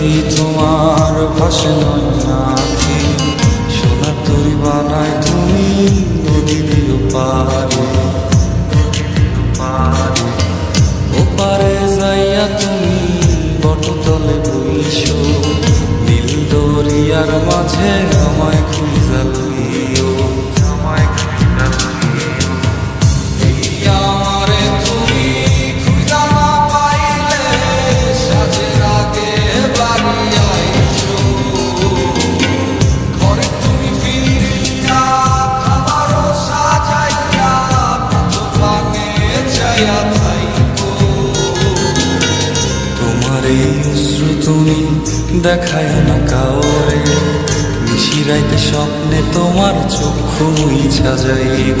যদি তোমার পাশে নাকি সোনার তৈরি বানায় তুমি নদীর পারে ওপারে যাইয়া তুমি বটতলে বইছ নীল দরিয়ার মাঝে আমায় খুঁজে। তোমার এই অশ্রু তুমি দেখায় না কাউরে। নিশিরাইতে স্বপ্নে তোমার চক্ষু ইচ্ছা যাইব।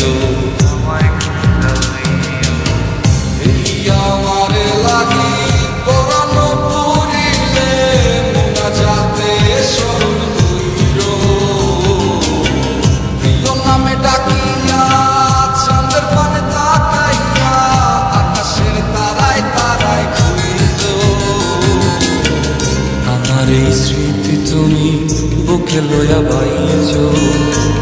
এই স্মৃতি তুমি বুকে লইয়া বাইছ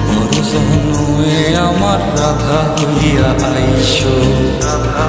বড় সহনয়ে আমার রাধা হইয়া আইস। রাধা